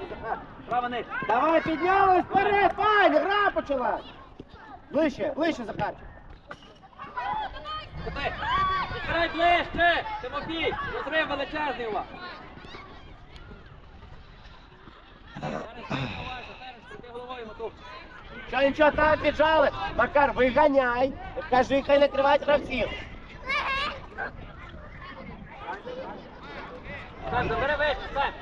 Захар. Давай, піднялись вперед, пані, гра почалась. Ближче, ближче, Захарчик. Відкривай ближче! Тимофій! Розрив величезний у вас. Що нічого там піджали? Макар, виганяй. Кажи, хай накривають гравців. Сам, забери вище, сам.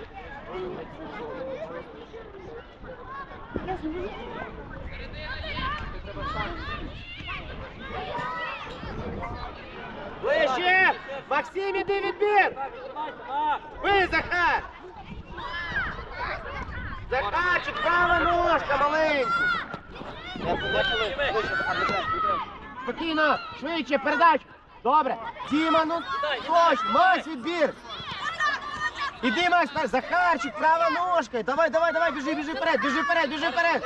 Ближче! Максим, іди відбір! Ви, Захар! Захарчик, права ножка маленька. Спокійно, швидше, передач. Добре. Діма, ну точно, Макс відбір. Іди, Макс, вперед. Захарчик, права ножка. Давай, давай, давай, біжи, біжи вперед, біжи вперед, біжи вперед.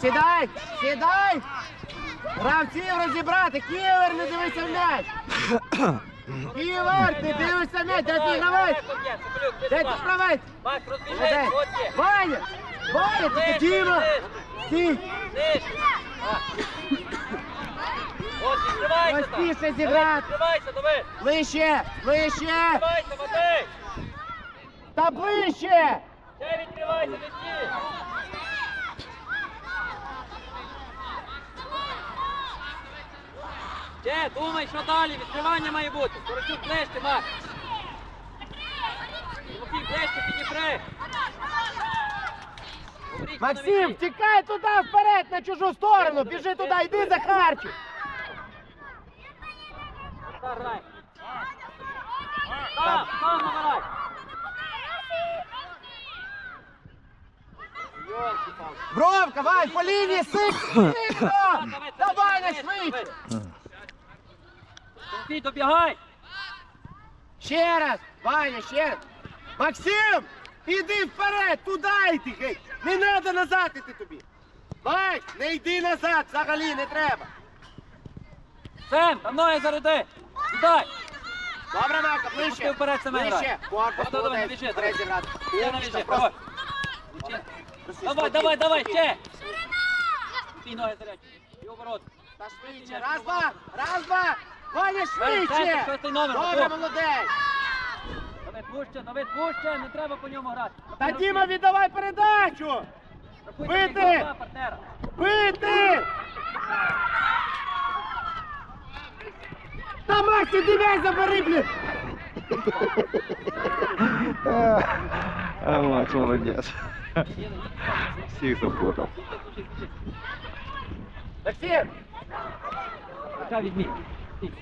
Сідай, сідай. Гравців розібрати. Ківер, не дивися в м'яч. Ківер, ти дивишся м'яч. Де твій гравець? Де твій гравець? Макс, Молодець. Ваня! Ваня, тільки Діма! Стій! Ниж. От, відкривайся там. Простіше зіграти. Відкривайся, давай. Ближче! Ближче! Та ближче! Ще відкривайся, не стій. Ще, думай, що далі, відкривання має бути. Корочук ближче, Макс. Тимофій, ближче, підібри. Максим, навіть. тікай туди вперед, на чужу сторону! Біжи туди, йди Захарчик! Стар, грай. Там, там набирай. Бровка, Вань, по лінії, сик! Давай, не швидше! Тимофій, добігай. Ще раз! Ваня, ще раз! Максим! Іди вперед, туди йди! геть! Не треба назад іти тобі! Вань, не йди назад, взагалі не треба! Сем, там ноги заряди. Сідай. Добре, Марка, Ти ближче! вперед себе Ближче! Корпус, Давай, давай, біжи, давай. зіграти. Я не Умничка, давай. Давай, давай, давай, ще. Ті ноги заряд. І оборот. Та швидше, раз, два, раз, два! Ваня, Ваня, швидше! шостий номер, Добре, готов. молодець! Давид пуще, Давид пуще, не треба по ньому грати. Та Діма, віддавай передачу! Рахуй, бити! партнера. Бити! Та Макс, іди м'яч забери, блін! А, Макс, молодець. Всіх запутав. Максим! Відмінь. Стій.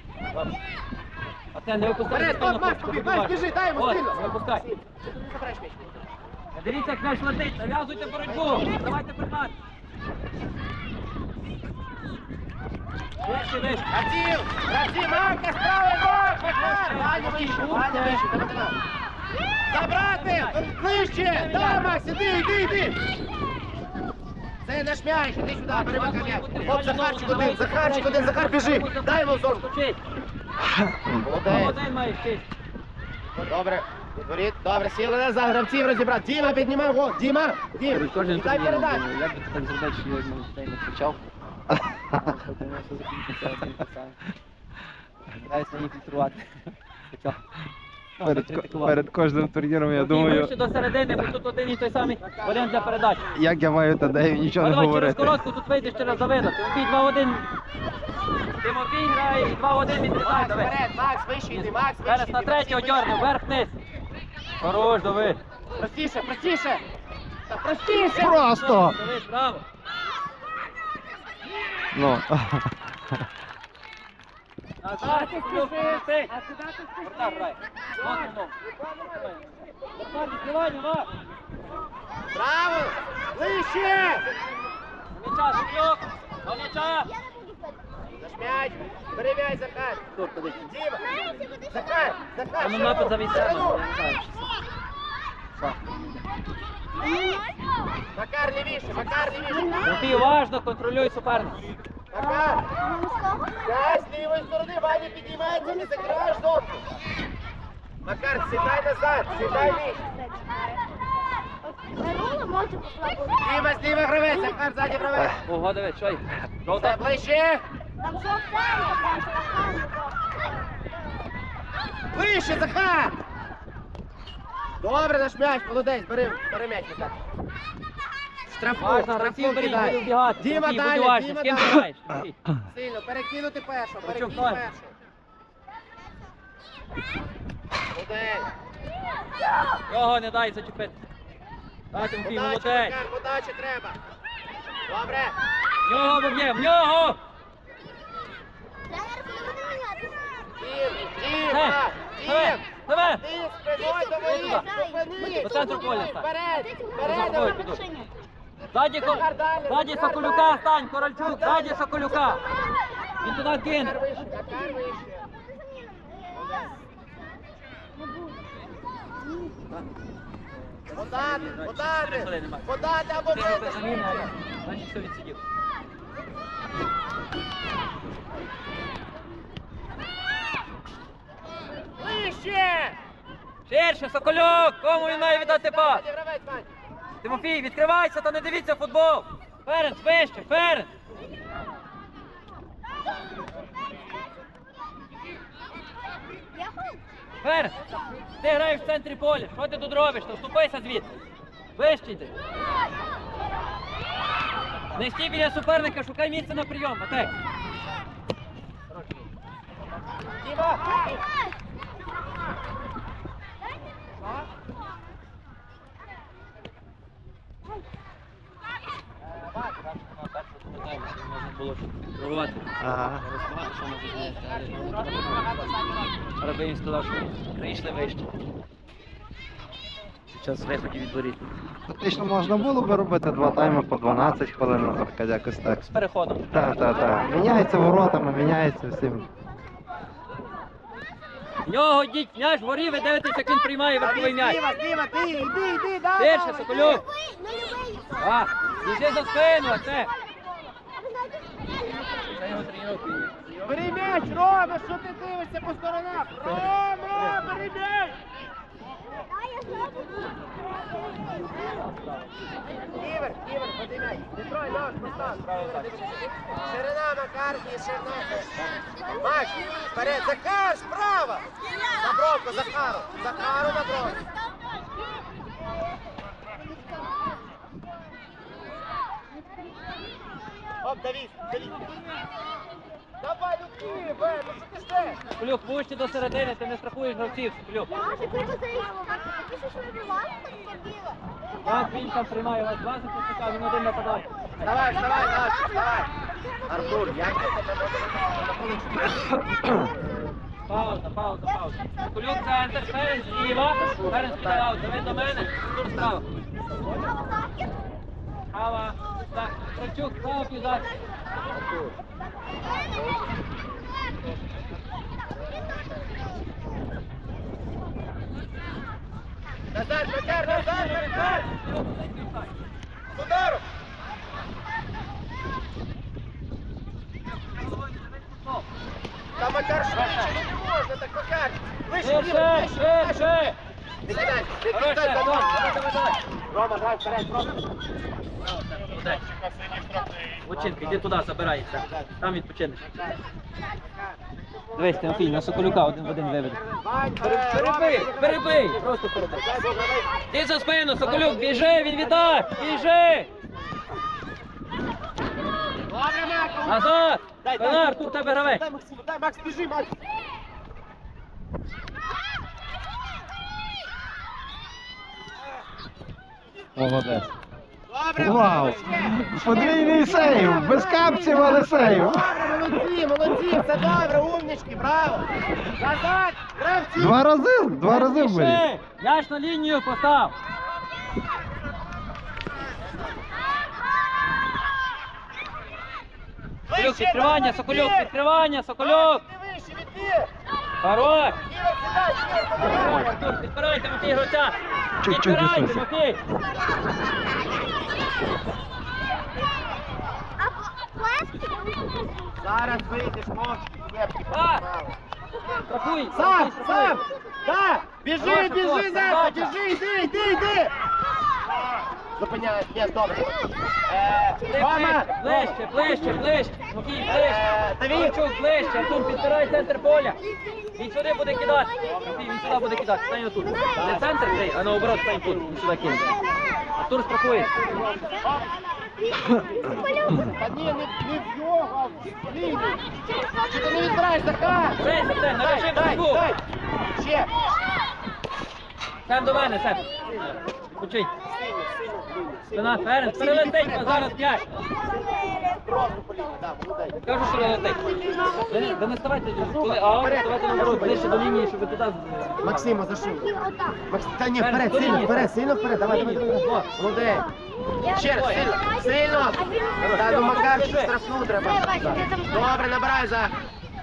А те не випускай. Стоп, на Макс, тобі. Макс, біжи, дай йому От, сильно! Не випускай. Дивіться, як м'яч летить, нав'язуйте боротьбу. Давайте приймати. Вище, вище. Гравців! Гравців, Марка, справа, Макар! Ваня вище, Ваня вище, давай, давай. Забрати! Ближче! Да, Макс, іди, іди, іди! Це наш м'яч, іди сюди, бери м'яч. От Захарчик один, Захарчик один, Захар, біжи! Дай йому! Скочить. Молодець! Честь. Добре, відворіт, добре, сіли назад, гравців розібрати. Діма, піднімай гол, Діма, Дім, дай передачу. як би це так зробити, що я йому не кричав. Стараюся не фільтрувати. Перед, перед кожним турніром я Тимофій, думаю, ближче до середини, бо тут один і той самий варіант для передач. як я маю Тадею нічого не давай через говорити. коротку тут вийдеш через Давида. Тимофій 2-1. Тимофій грає і 2-1 відрізає Макс, Давид. вперед, Макс, вище йди, Макс, вище Зараз на йди, Максим, одьорне, вверх-вниз. Хорош, Давид. Простіше, простіше. Та простіше. Просто! Давид, браво. Ну. Назад, ти. Вратар грає. Смотрим, ну. Вратар, нема. Браво, ближче. М'яча, Шевчук. На м'яча. Наш м'яч, бери Захар. Тут, подивись. Діма, Захар, Захар. Там ще напад раз. за Макар лівіше, Макар лівіше. Тимофій, уважно контролюй суперника. Макар, дай з лівої сторони, Ваня піднімається, не закриваєш зонку. Макар, сідай назад, сідай нижче. Попробувати. Діма, гравець, Макар, ззаді гравець. Ого, є? Все, Жовта. ближче. Там жовтенька, там. Вище, Захар! Добре, наш м'яч, молодець, бери, бери м'яч, Макар. Штрафу, Важно, штрафу беріть, буде кидай. вбігати. Діма далі. Діма З ким далі. граєш? Сильно, перекинути першого, перекинути давай. першого. Молодець. Його не дай зачепити. Дай, Тимофій, Подача, молодець. Макар, подача треба. Добре. В нього виб'є, в нього! Тренер буде мінятися. Дім, Е, Діма, Давай! Ти спиною до воріт, зупинись. По центру поля стань. Вперед, вперед. Ззаді, Ко- ззаді Соколюка стань, Корольчук, ззаді Соколюка. Він туди кине. Подати, подати, подати або Ти робиш вибити. заміну, але значить все відсидів. Вище! Ширше, Соколюк! Кому він має віддати пас? Тимофій, відкривайся та не дивіться футбол! Ференц, вище, Ференц! Я Ти граєш в центрі поля, що ти тут робиш? Та вступайся звідси! Вище йди! Не стій біля суперника, шукай місце на прийом, Матей! Діма! Можна було прорвати. Ага. Але він сказав, що прийшли вище. Під час виходів від воріт. Фактично можна було би робити два тайми по 12 хвилин, наприклад, якось так. З переходом. Так, так, так. Міняється воротами, міняється всім. В нього йдіть м'яч вгорі, ви дивитесь, як він приймає верховий м'яч. Діма, Діма, ти, йди, йди, давай, Соколюк! А, біжи за спину, це. Бери м'яч, Рома, що ти дивишся по сторонах? Рома, бери м'яч! Ігор, Ігор, ходи м'яч. Не трой, наш, постав. Ширина, Макар, і ширина. Макс, вперед, Захар, справа! На бровку, Захару, Захару на бровку. Оп, Давид, Давид. Давай, ти, Бе, ну що ти ще? Соколюк, вище до середини, ти не страхуєш гравців. Я вибивала, так він там приймає вас два захисника, він один нападає. Давай, вставай, Наш, вставай. Артур, як Пауза, пауза, пауза. Соколюк центр, Ференц зліва, Ференц підав, давай до мене, Тур справа. Права, так, Кравчук, справа пізак. Назар, Макар, Назар, Макар! З ударом! Та Макар швидше, ну не можна так, Макар! Вище, Ширше, Діма, вище, вище! ширше. Не кидай, не Хороше, кидай, давай, давай! давай, давай, давай. Рома, грай вперед, Рома! Лучинка, йди туди, забирайся. Там відпочинеш. Дивись, Тимофій, на Соколюка один в один виведе. Перебий, перебий, просто перебий. Ти за спину, Соколюк, біжи, він віддай, біжи. Назад. Пенар, тут тебе гравець. Дай, Максиму, дай, Макс, біжи, Макс! Молодець. Вау! Вовочки! Подвійний сейв! Без капців, але сейв! Молодці, молодці, все добре, умнички, браво! Назад, гравці! Два рази, два рази були. Біжи, м'яч на лінію постав. Соколюк, відкривання, відбір! відкривання, відбір! Хорош. Ігор, сідай, Ігор, Хорош, сідай! Артур, підбирай, Тимофій, гравця. Чуть-чуть Підбирай, відсунься. Зараз вийдеш, мовчки, кепки. Сам, сам! Так! Біжи, біжи, Артур, біжи, йди, йди, йди. Зупиняй, ні, добре. Е, Рома, ближче, ближче, ближче. Макій, ближче. Е. Ковальчук, ближче. Артур, підбирай центр поля. Він сюди буде кидати. Він сюди буде кидати. Стань отут. Не центр а наоборот стань тут. Він сюди кине. Артур страхує. Та ні, не, не в його, а в ліву. Чи ти не відбираєш, Захар? Брейся, Сем, Дай, дай, боротьбу. дай. Ще. Сем до мене, Сем. Почуй. Спина, Ференц, перелетить, а зараз п'ять. Просто поліна, да, молодець. Кажу, що летить. Ви не- Ви не ставайте, коли а, ставайте наоборот, ближче до лінії, щоб ви туди... з- Максима, зашив. Отак. Макс, та ні, Вперед, сильно, вперед, сильно вперед, давай, давай, давай. Молодець. Ще раз, сильно, сильно. Та ну Макарчик штрафну треба. Добре, набирай Зах.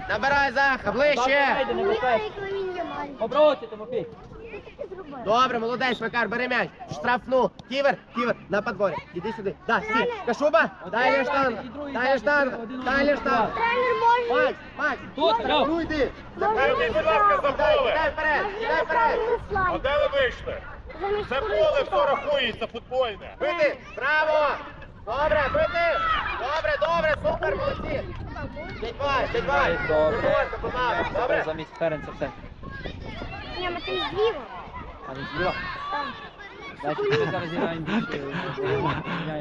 Набирай Заха, ближче. Не пускай. Тимофій. Добре, молодець, Макар, бери м'яч. Штрафну. Ківер, ківер, на подборі. Іди сюди. Да, стій. Кашуба, дай Лештан. Дай Лештан. Дай Лештан. Тренер може. Макс, Макс. Тут, штрафну йди. Може, будь ласка, за поле. дай вперед, дай вперед. А де ви вийшли? Це поле все рахується футбольне. Бити, браво. Добре, бити. Добре, добре, супер, молодці. Дядь Вась. Добре. Добре, добре. Замість Ференца все. Ні, ми там зліва. А зліва. Там. Значить, ми зараз зіграємо більше.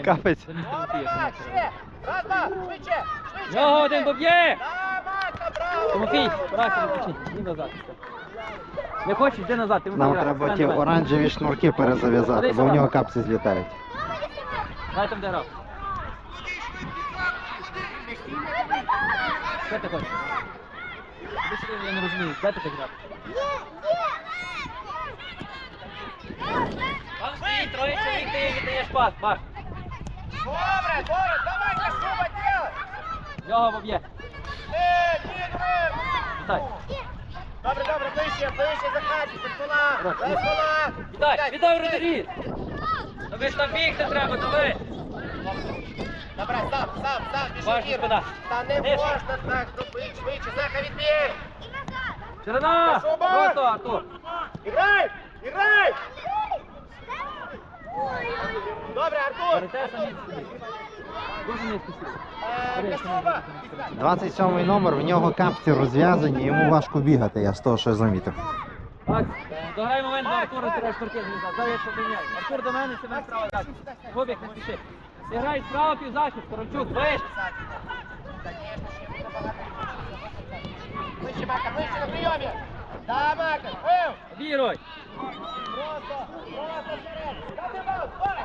Капець. Замість Добре, Тимофія, що не ще. Раз, два, швидше, швидше. Його один! Да, браво. Тимофій, старайся не. Іди назад. Не хочеш, йди назад. Тимофій, Нам треба ті оранжеві шнурки перезав'язати, бо в нього капці злітають. Дай там де грав. Де ти хочеш? Я не розумію. Де ти хочеш грати? Там стоїть, троє чоловік, ти віддаєш пас, Маш. Добре, добре, давай, Кашуба, делай. Його поб'є. Е, Дігре. Вітай. Добре, добре, ближче, ближче, без пола, без пола. Віддай, віддай вратарі. Ну ж там бігти треба, ну. Добре, сам, сам, сам, біжи, Важна спина. Та не Нижче. можна так, зробити швидше, Заха, відбір. Ширина! Кашуба! Просто, Артур. Іграй, іграй. Е, Кашуба. 27 номер, в нього капці розв'язані, йому важко бігати, я з того, що я замітив. Дограй момент до Артура, ти шторки злізав. Дай я що прийняв. Артур до мене, себе справа захист. Губік, не спіши. Ти грай справа півзахист, Корончук, виш. Ближче, Мака, ближче на прийомі. Да, Мака, вив. Віруй. Просто, вперед. Давай.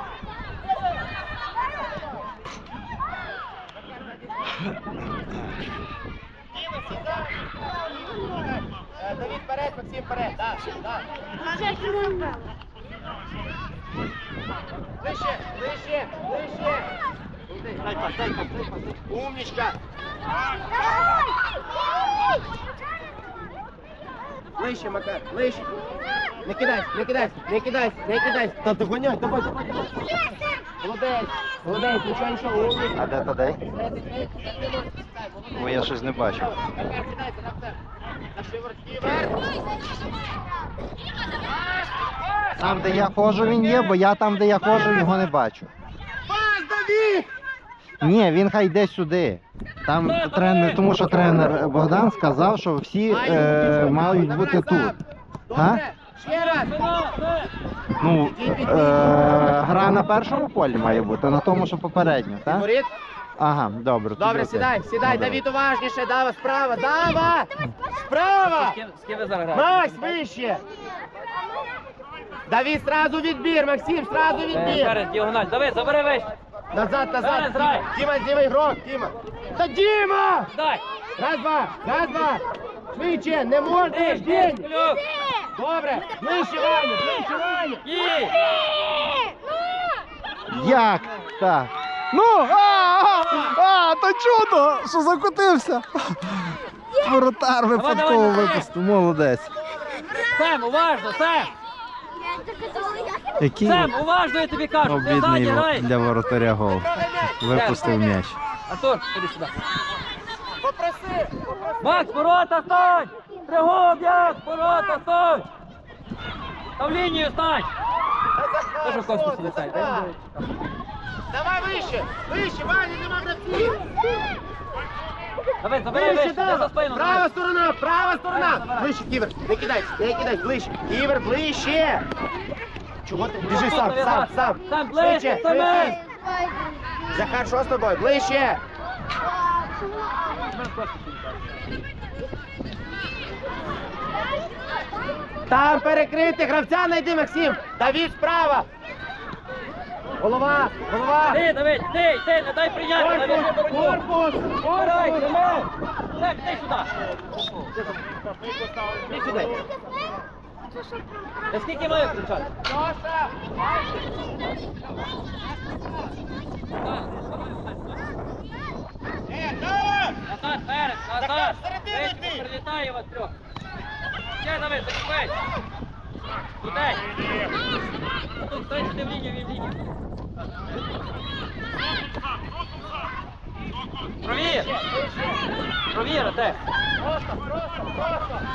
Давід вперед, Максим вперед. Да. Ближче, ближче, ближче. Дай пас, дай пас, дай пас. Умничка. Ближче, Макар, ближче. Не кидайся, не кидайся, не кидайся, не кидайся. Та догоняй, давай, давай, давай. Молодець, молодець, нічого, нічого, умничка. А де тоді? Бо я щось не бачу. Макар, кидайся на все. На шиворотки вверх. Там, де я ходжу, він є, бо я там, де я ходжу, його не бачу. Пас, Давід! Ні, він хай йде сюди. Там тренер, тому що тренер Богдан сказав, що всі е, мають бути тут. Добре, ще раз. Ну, е, гра на першому полі має бути, на тому, що попередньо, так? Ага, добре. Добре, окей. сідай, сідай, Добре. Давід уважніше, Дава, справа, Дава! Справа! З ким- ви зараз граєте? Макс, вище! Давід, сразу відбір, Максим, сразу Е, відбір! Перед, діагональ. Давай, забери весь. Назад, назад! Грай. Діма, Діма, ігрок, Діма! Та Діма! Дай. Раз, два, раз, два! Швидше, не можна, диш. Добре, ближче, Ваня, ближче, Ваня! Їй. Як? Так. Ну, а, а, а, то чудо, що закотився. Воротар випадково випустив, молодець. Сем, уважно, Сем. Який Сем, уважно, я тобі кажу. Обідний грай. для воротаря гол. Випустив м'яч. Артур, ходи сюди. Попроси! Макс, ворота стань! Тригуб'як, ворота стань! Та в лінію стань! Та в Захар, космосі що, літає, Захар? Давай вище, вище, Ваня, нема гравців. Давай, забери Вище, вище, де да. за спину. Права давай. сторона, права сторона. Ближче, Ківер, не кидайся, не кидайся, ближче. Ківер, ближче. Чого ти? Біжи сам, сам, сам. Сам ближче, Семен! Захар, що з тобою? Ближче. Там перекрити гравця найди, Максим. Давід справа. Голова, голова. Ти, Давид, ти, ти, не дай прийняти, не веди боротьбу. Корпус, корпус. Семен! Сем, ти сюди. Ти сюди. Та скільки має кричати? Назад, перед, назад. Прилітає вас трьох. Ще, Давид, закупай. Туди. Тут, стой сюди в лінію, в лінію. Провір. Провір, те.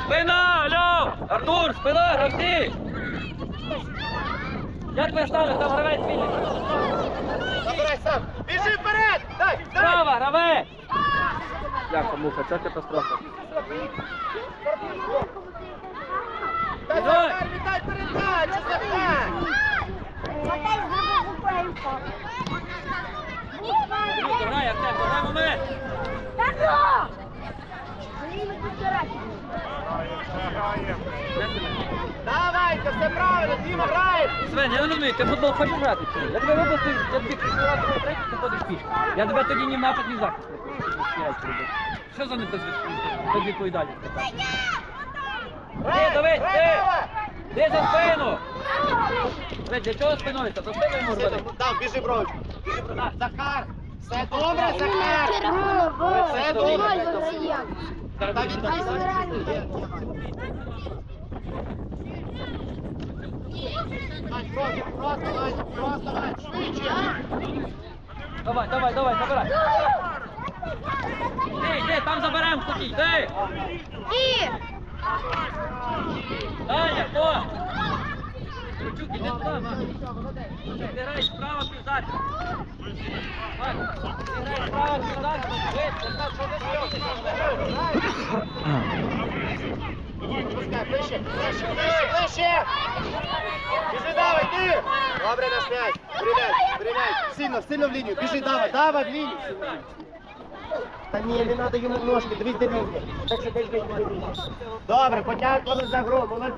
Спина, алло! Артур, спина, гравці! Як ви стали, там гравець вільний? Забирай сам. Біжи вперед! Дай, дай! Справа, гравець! Як муха, це катастрофа. Та Захар, віддай передачу, Захар! Мотай зробив зупинку. Грай, Артем, момент! Давайте, все правильно, Діма грає! Свен, я не розумію, ти футбол хочеш грати чи ні? Я тебе випустив, я тобі присилати по ти ходиш пішки. Я тебе тоді ні в напад, ні в захист не пустив. Що за безвідповідальність така? Грай, Ти, Давид, ти! Ти за спину! Ви для чого спиною? Та за спиною можна бити. Там, біжи, брович. Захар! Все добре, Захар! Все добре. Просто, просто, просто, швидше! Давай, давай, давай, забирай. Ти, йди, там заберемо, стій, йди! І! Даня, хто? Кручук, іди туди. Ти граєш справа півзаді. Макс, ти граєш справа так, що ти робиш? Ближче, ближче, ближче! Добре, наш м'яч. Приймай, приймай. Сильно, сильно в лінію. Біжи, давай, давай в лінію. Та ні, не треба йому ножки, дивись, лінія. Так що десь десь. Добре, потягнемо за гру, молодці.